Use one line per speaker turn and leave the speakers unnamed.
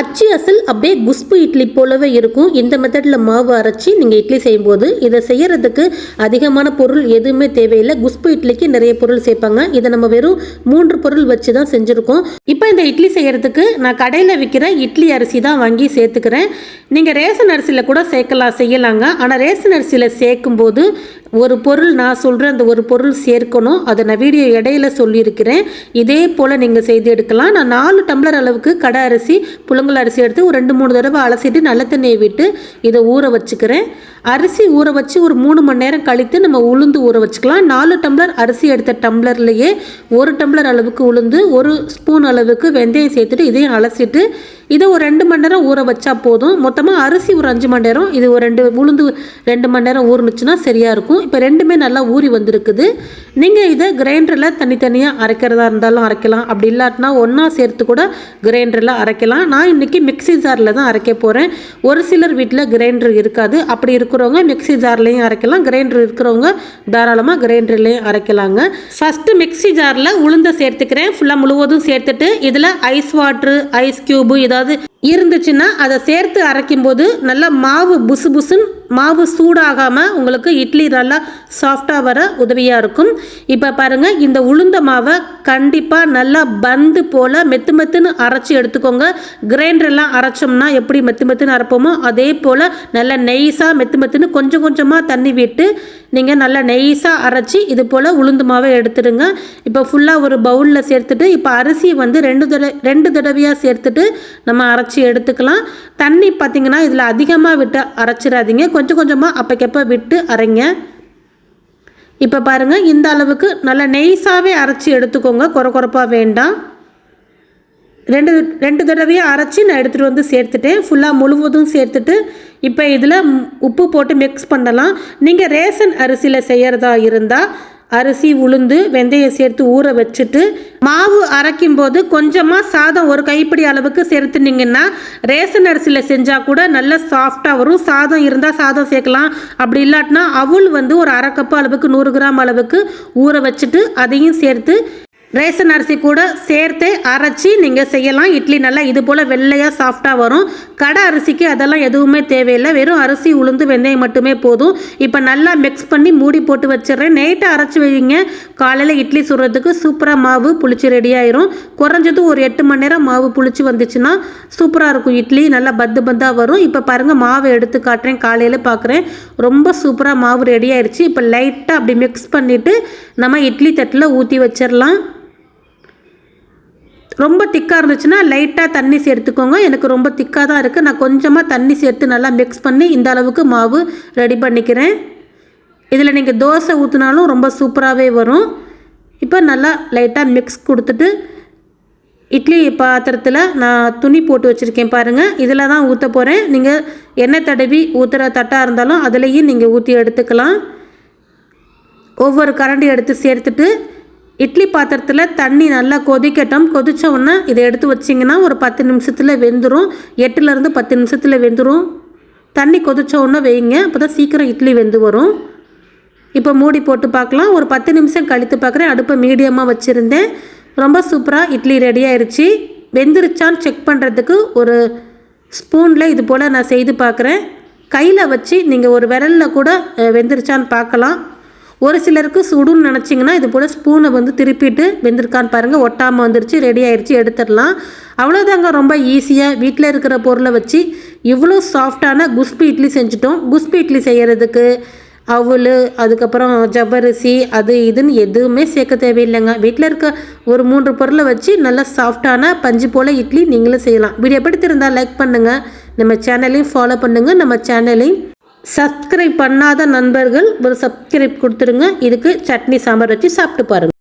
அச்சு அசல் அப்படியே குஸ்பு இட்லி போலவே இருக்கும். இந்த மெத்தடில் மாவு அரைச்சி நீங்கள் இட்லி செய்யும்போது இதை செய்கிறதுக்கு அதிகமான பொருள் எதுவுமே தேவையில்லை. குஸ்பு இட்லிக்கு நிறைய பொருள் சேர்ப்பாங்க. இதை நம்ம வெறும் மூன்று பொருள் வச்சு தான் செஞ்சுருக்கோம். இப்போ இந்த இட்லி செய்கிறதுக்கு நான் கடையில் விற்கிற இட்லி அரிசி தான் வாங்கி சேர்த்துக்கிறேன். நீங்கள் ரேஷன் அரிசியில் கூட சேர்க்கலாம் செய்யலாங்க. ஆனால் ரேஷன் அரிசியில் சேர்க்கும்போது ஒரு பொருள் நான் சொல்கிற அந்த ஒரு பொருள் சேர்க்கணும். அதை நான் வீடியோ இடையில சொல்லியிருக்கிறேன். இதே போல் நீங்கள் செய்து எடுக்கலாம். நான் நாலு டம்ளர் அளவுக்கு கடை அரிசி புழுங்கல் அரிசி எடுத்து ஒரு ரெண்டு மூணு தடவை அலசிட்டு நல்ல தண்ணியை விட்டு இதை ஊற வச்சுக்கிறேன். அரிசி ஊற வச்சு ஒரு மூணு மணி நேரம் கழித்து நம்ம உளுந்து ஊற வச்சுக்கலாம். நாலு டம்ளர் அரிசி எடுத்த டம்ளர்லேயே ஒரு டம்ளர் அளவுக்கு உளுந்து ஒரு ஸ்பூன் அளவுக்கு வெந்தயம் சேர்த்துட்டு இதையும் அலசிட்டு இதை ஒரு ரெண்டு மணி நேரம் ஊற வச்சா போதும். மொத்தமாக அரிசி ஒரு அஞ்சு மணி நேரம் இது ஒரு ரெண்டு உளுந்து ரெண்டு மணி நேரம் ஊறுனுச்சுன்னா சரியாக இருக்கும். இப்போ ரெண்டுமே நல்லா ஊறி வந்திருக்குது. நீங்கள் இதை கிரைண்டரில் தனித்தனியாக அரைக்கிறதா இருந்தாலும் அரைக்கலாம். அப்படி இல்லாட்டினா ஒன்றா சேர்த்து கூட கிரைண்டரில் அரைக்கலாம். நான் இன்றைக்கி மிக்ஸி ஜாரில் தான் அரைக்க போகிறேன் ஒரு சிலர் வீட்டில் கிரைண்டர் இருக்காது. அப்படி இருக்கும் இருக்கிறவங்க மிக்ஸி ஜார்லேயும் அரைக்கலாம். கிரைண்டர் இருக்கிறவங்க தாராளமாக கிரைண்டர்லேயும் அரைக்கலாங்க. ஃபஸ்ட்டு மிக்ஸி ஜாரில் உளுந்த சேர்த்துக்கிறேன். ஃபுல்லாக முழுவதும் சேர்த்துட்டு இதில் ஐஸ் வாட்ரு ஐஸ் க்யூபு ஏதாவது இருந்துச்சுன்னா அதை சேர்த்து அரைக்கும்போது நல்லா மாவு புசு புசுன்னு மாவு சூடாகாமல் உங்களுக்கு இட்லி நல்லா சாஃப்டாக வர உதவியாக இருக்கும். இப்போ பாருங்கள் இந்த உளுந்த மாவை கண்டிப்பாக நல்லா பந்து போல் மெத்து மெத்துன்னு அரைச்சி எடுத்துக்கோங்க. கிரைண்டர்லாம் அரைச்சோம்னா எப்படி மெத்து மெத்துன்னு அரைப்போமோ அதே போல் நல்லா நெய்ஸாக மெத்து மெத்துன்னு கொஞ்சம் கொஞ்சமாக தண்ணி விட்டு நீங்கள் நல்லா நெய்ஸாக அரைச்சி இது போல் உளுந்து மாவை எடுத்துடுங்க. இப்போ ஃபுல்லாக ஒரு பவுலில் சேர்த்துட்டு இப்போ அரிசி வந்து ரெண்டு தடவை ரெண்டு தடவையாக சேர்த்துட்டு நம்ம அரைச்சி எடுத்துக்கலாம். தண்ணி பார்த்திங்கன்னா இதில் அதிகமாக விட்டு அரைச்சிடாதீங்க. கொஞ்சம் கொஞ்சமாக அப்போக்கப்போ விட்டு அரைங்க. இப்போ பாருங்கள் இந்த அளவுக்கு நல்லா நெய்ஸாகவே அரைச்சி எடுத்துக்கோங்க. குறை குறைப்பாக வேண்டாம். ரெண்டு ரெண்டு தடவையாக அரைச்சி நான் எடுத்துகிட்டு வந்து சேர்த்துட்டேன். ஃபுல்லாக முழுவதும் சேர்த்துட்டு இப்போ இதில் உப்பு போட்டு மிக்ஸ் பண்ணலாம். நீங்கள் ரேஷன் அரிசியில் செய்கிறதா இருந்தால் அரிசி உளுந்து வெந்தயம் சேர்த்து ஊற வச்சுட்டு மாவு அரைக்கும் போது கொஞ்சமாக சாதம் ஒரு கைப்பிடி அளவுக்கு சேர்த்துனீங்கன்னா ரேஷன் அரிசியில் செஞ்சால் கூட நல்ல சாஃப்டாக வரும். சாதம் இருந்தால் சாதம் சேர்க்கலாம். அப்படி இல்லாட்டினா அவுள் வந்து ஒரு அரை கப்பு அளவுக்கு நூறு கிராம் அளவுக்கு ஊற வச்சுட்டு அதையும் சேர்த்து ரேஷன் அரிசி கூட சேர்த்து அரைச்சி நீங்கள் செய்யலாம். இட்லி நல்லா இது போல் வெள்ளையாக சாஃப்டாக வரும். கடை அரிசிக்கு அதெல்லாம் எதுவுமே தேவையில்லை. வெறும் அரிசி உளுந்து வெந்தயம் மட்டுமே போதும். இப்போ நல்லா மிக்ஸ் பண்ணி மூடி போட்டு வச்சிடுறேன். நைட்டாக அரைச்சி வைங்க காலையில் இட்லி சுடுறதுக்கு சூப்பராக மாவு புளிச்சு ரெடி ஆயிரும். குறைஞ்சது ஒரு எட்டு மணி நேரம் மாவு புளிச்சு வந்துச்சுன்னா சூப்பராக இருக்கும். இட்லி நல்லா பத்து பந்தாக வரும். இப்போ பாருங்கள் மாவு எடுத்து காட்டுறேன். காலையில் பார்க்குறேன் ரொம்ப சூப்பராக மாவு ரெடி ஆயிடுச்சு இப்போ லைட்டாக அப்படி மிக்ஸ் பண்ணிவிட்டு நம்ம இட்லி தட்டில் ஊற்றி வச்சிடலாம். ரொம்ப திக்காக இருந்துச்சுன்னா லைட்டாக தண்ணி சேர்த்துக்கோங்க. எனக்கு ரொம்ப திக்காக தான் இருக்குது நான் கொஞ்சமாக தண்ணி சேர்த்து நல்லா மிக்ஸ் பண்ணி இந்த அளவுக்கு மாவு ரெடி பண்ணிக்கிறேன். இதில் நீங்கள் தோசை ஊற்றினாலும் ரொம்ப சூப்பராகவே வரும். இப்போ நல்லா லைட்டாக மிக்ஸ் கொடுத்துட்டு இட்லி பாத்திரத்தில் நான் துணி போட்டு வச்சுருக்கேன் பாருங்கள் இதில் தான் ஊற்ற போகிறேன் நீங்கள் எண்ணெய் தடவி ஊற்றுற தட்டாக இருந்தாலும் அதுலேயும் நீங்கள் ஊற்றி எடுத்துக்கலாம். ஒவ்வொரு கரண்டி எடுத்து சேர்த்துட்டு இட்லி பாத்திரத்தில் தண்ணி நல்லா கொதிக்கட்டும். கொதித்த உடனே இதை எடுத்து வச்சிங்கன்னா ஒரு பத்து நிமிஷத்தில் வெந்துடும் எட்டுலேருந்து பத்து நிமிஷத்தில் வெந்துடும் தண்ணி கொதித்த உடனே வைங்க. அப்போ தான் சீக்கிரம் இட்லி வெந்து வரும். இப்போ மூடி போட்டு பார்க்கலாம். ஒரு பத்து நிமிஷம் கழித்து பார்க்குறேன். அடுப்பை மீடியமாக வச்சுருந்தேன். ரொம்ப சூப்பராக இட்லி ரெடி ஆயிடுச்சு வெந்துருச்சான்னு செக் பண்ணுறதுக்கு ஒரு ஸ்பூனில் இது போல் நான் செய்து பார்க்குறேன். கையில் வச்சு நீங்கள் ஒரு விரலில் கூட வெந்துருச்சான்னு பார்க்கலாம். ஒரு சிலருக்கு சுடுன்னு நினச்சிங்கன்னா இது போல் ஸ்பூனை வந்து திருப்பிட்டு வெந்திருக்கான்னு பாருங்கள் ஒட்டாமல் வந்துருச்சு ரெடி ஆயிடுச்சு எடுத்துடலாம். அவ்வளோதாங்க ரொம்ப ஈஸியாக வீட்டில் இருக்கிற பொருளை வச்சு இவ்வளோ சாஃப்டான குஸ்பி இட்லி செஞ்சுட்டோம். குஸ்பி இட்லி செய்கிறதுக்கு அவல் அதுக்கப்புறம் ஜவ்வரிசி அது இதுன்னு எதுவுமே சேர்க்க தேவையில்லைங்க. வீட்டில் இருக்க ஒரு மூன்று பொருளை வச்சு நல்லா சாஃப்டான பஞ்சு போல் இட்லி நீங்களும் செய்யலாம். வீடியோ பிடித்திருந்தால் லைக் பண்ணுங்கள் நம்ம சேனலையும் ஃபாலோ பண்ணுங்கள் நம்ம சேனலையும் சப்ஸ்கிரைப் பண்ணாத நண்பர்கள் ஒரு சப்ஸ்கிரைப் கொடுத்துருங்க. இதுக்கு சட்னி சாம்பார் வச்சு சாப்பிட்டு பாருங்கள்